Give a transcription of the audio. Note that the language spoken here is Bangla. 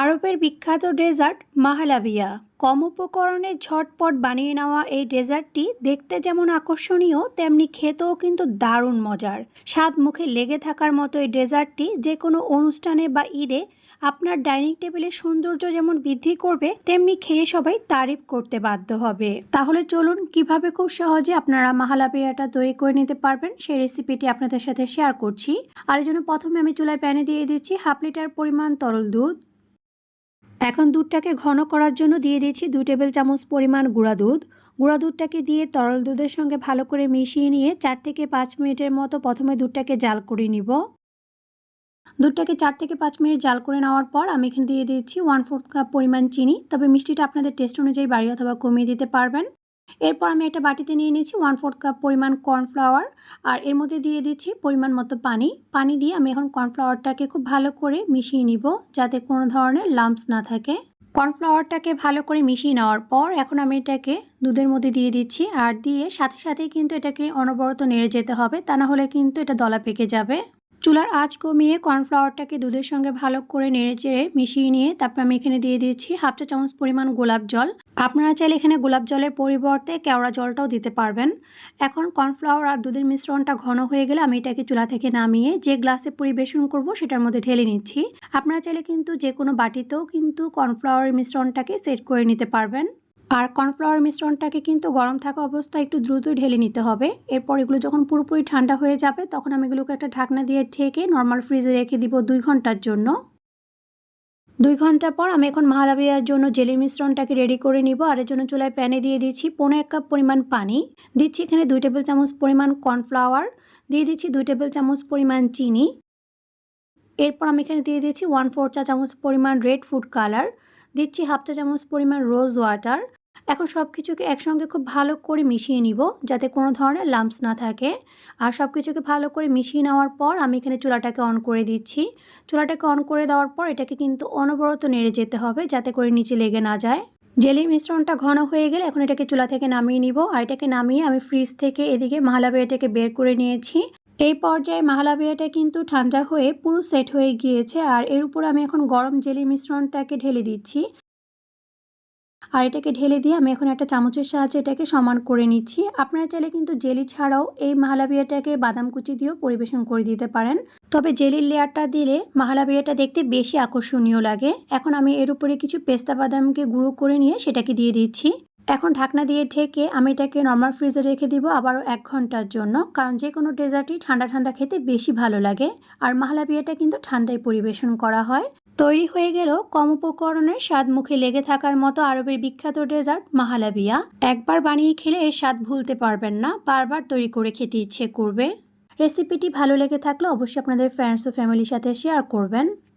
আরবের বিখ্যাত ডেজার্ট মাহালাবিয়া। কম উপকরণে ঝটপট বানিয়ে নেওয়া এই ডেজার্টটি দেখতে যেমন আকর্ষণীয়, তেমনি খেতেও কিন্তু দারুণ মজার। স্বাদ মুখে লেগে থাকার মতো এই ডেজার্টটি যে কোনো অনুষ্ঠানে বা ঈদে আপনার ডাইনিং টেবিলের সৌন্দর্য যেমন বৃদ্ধি করবে, তেমনি খেয়ে সবাই তারিফ করতে বাধ্য হবে। তাহলে চলুন কীভাবে খুব সহজে আপনারা মাহালাবিয়াটা তৈরি করে নিতে পারবেন সেই রেসিপিটি আপনাদের সাথে শেয়ার করছি। আর জন্য প্রথমে আমি চুলায় প্যানে দিয়ে দিচ্ছি হাফ লিটার পরিমাণ তরল দুধ। এখন দুধটাকে ঘন করার জন্য দিয়ে দিয়েছি দুই টেবিল চামচ পরিমাণ গুঁড়া দুধ। গুঁড়া দুধটাকে দিয়ে তরল দুধের সঙ্গে ভালো করে মিশিয়ে নিয়ে চার থেকে পাঁচ মিনিটের মতো প্রথমে দুধটাকে জাল করে নিব। দুধটাকে চার থেকে পাঁচ মিনিট জাল করে নেওয়ার পর আমি এখানে দিয়ে দিচ্ছি ওয়ান ফোর্থ কাপ পরিমাণ চিনি। তবে মিষ্টিটা আপনাদের টেস্ট অনুযায়ী বাড়ি অথবা কমিয়ে দিতে পারবেন। এরপর আমি একটা বাটিতে নিয়ে নিচ্ছি ওয়ান ফোর্থ কাপ পরিমাণ কর্নফ্লাওয়ার আর এর মধ্যে দিয়ে দিচ্ছি পরিমাণ মতো পানি। পানি দিয়ে আমি এখন কর্নফ্লাওয়ারটাকে খুব ভালো করে মিশিয়ে নিব যাতে কোনো ধরনের লাম্পস না থাকে। কর্নফ্লাওয়ারটাকে ভালো করে মিশিয়ে নেওয়ার পর এখন আমি এটাকে দুধের মধ্যে দিয়ে দিচ্ছি, আর দিয়ে সাথে সাথে কিন্তু এটাকে অনবরত নেড়ে যেতে হবে, তা না হলে কিন্তু এটা দলা পেকে যাবে। চুলার আঁচ কমিয়ে কর্নফ্লাওয়ারটাকে দুধের সঙ্গে ভালো করে নেড়ে চেড়ে মিশিয়ে নিয়ে তারপর আমি এখানে দিয়ে দিচ্ছি হাফ চা চামচ পরিমাণ গোলাপ জল। আপনারা চাইলে এখানে গোলাপ জলের পরিবর্তে কেওড়া জলটাও দিতে পারবেন। এখন কর্নফ্লাওয়ার আর দুধের মিশ্রণটা ঘন হয়ে গেলে আমি এটাকে চুলা থেকে নামিয়ে যে গ্লাসে পরিবেশন করব সেটার মধ্যে ঢেলে নিচ্ছি। আপনারা চাইলে কিন্তু যে কোনো বাটিতেও কিন্তু কর্নফ্লাওয়ারের মিশ্রণটাকে সেট করে নিতে পারবেন। আর কর্নফ্লাওয়ার মিশ্রণটাকে কিন্তু গরম থাকা অবস্থায় একটু দ্রুত ঢেলে নিতে হবে। এরপর এগুলো যখন পুরোপুরি ঠান্ডা হয়ে যাবে, তখন আমি এগুলোকে একটা ঢাকনা দিয়ে ঠেকে নর্মাল ফ্রিজে রেখে দিব দুই ঘণ্টার জন্য। দুই ঘণ্টা পর আমি এখন মালাবিয়ার জন্য জেলি মিশ্রণটাকে রেডি করে নিব আর এর জন্য চুলায় প্যানে দিয়ে দিচ্ছি পনেরো এক কাপ পরিমাণ পানি। দিচ্ছি এখানে দুই টেবিল চামচ পরিমাণ কর্নফ্লাওয়ার, দিয়ে দিচ্ছি দুই টেবিল চামচ পরিমাণ চিনি। এরপর আমি এখানে দিয়ে দিচ্ছি ওয়ান ফোর চা চামচ পরিমাণ রেড ফুড কালার দিচ্ছি হাফ চা চামচ পরিমাণ রোজ ওয়াটার এখন সব কিছুকে একসঙ্গে খুব ভালো করে মিশিয়ে নিব যাতে কোনো ধরনের লাম্পস না থাকে। আর সব কিছুকে ভালো করে মিশিয়ে নেওয়ার পর আমি এখানে চুলাটাকে অন করে দিচ্ছি। চুলাটাকে অন করে দেওয়ার পর এটাকে কিন্তু অনবরত নেড়ে যেতে হবে যাতে করে নিচে লেগে না যায়। জেলির মিশ্রণটা ঘন হয়ে গেলে এখন এটাকে চুলা থেকে নামিয়ে নিব। আর এটাকে নামিয়ে আমি ফ্রিজ থেকে এদিকে মাহালাবিয়াটাকে বের করে নিয়েছি। এই পর্যায়ে মাহালাবিয়াটা কিন্তু ঠান্ডা হয়ে পুরো সেট হয়ে গিয়েছে। আর এর উপর আমি এখন গরম জেলির মিশ্রণটাকে ঢেলে দিচ্ছি। আর এটাকে ঢেলে দিয়ে আমি এখন একটা চামচের সাহায্যে এটাকে সমান করে নিচ্ছি। আপনারা চাইলে কিন্তু জেলি ছাড়াও এই মাহালাবিয়াটাকে বাদাম কুচি দিয়েও পরিবেশন করে দিতে পারেন। তবে জেলির লেয়ারটা দিলে মাহালাবিয়াটা দেখতে বেশি আকর্ষণীয় লাগে। এখন আমি এর উপরে কিছু পেস্তা বাদামকে গুঁড়ো করে নিয়ে সেটাকে দিয়ে দিচ্ছি। এখন ঢাকনা দিয়ে ঢেকে আমি এটাকে নর্মাল ফ্রিজে রেখে দিব আবারও এক ঘণ্টার জন্য, কারণ যে কোনো ডেজার্টই ঠান্ডা ঠান্ডা খেতে বেশি ভালো লাগে। আর মাহালাবিয়াটা কিন্তু ঠান্ডায় পরিবেশন করা হয়। তৈরি হয়ে গেল কম উপকরণের স্বাদ মুখে লেগে থাকার মতো আরবের বিখ্যাত ডেজার্ট মাহালাবিয়া। একবার বানিয়ে খেলে এর স্বাদ ভুলতে পারবেন না, বারবার তৈরি করে খেতে ইচ্ছে করবে। রেসিপিটি ভালো লেগে থাকলে অবশ্যই আপনাদের ফ্রেন্ডস ও ফ্যামিলির সাথে শেয়ার করবেন।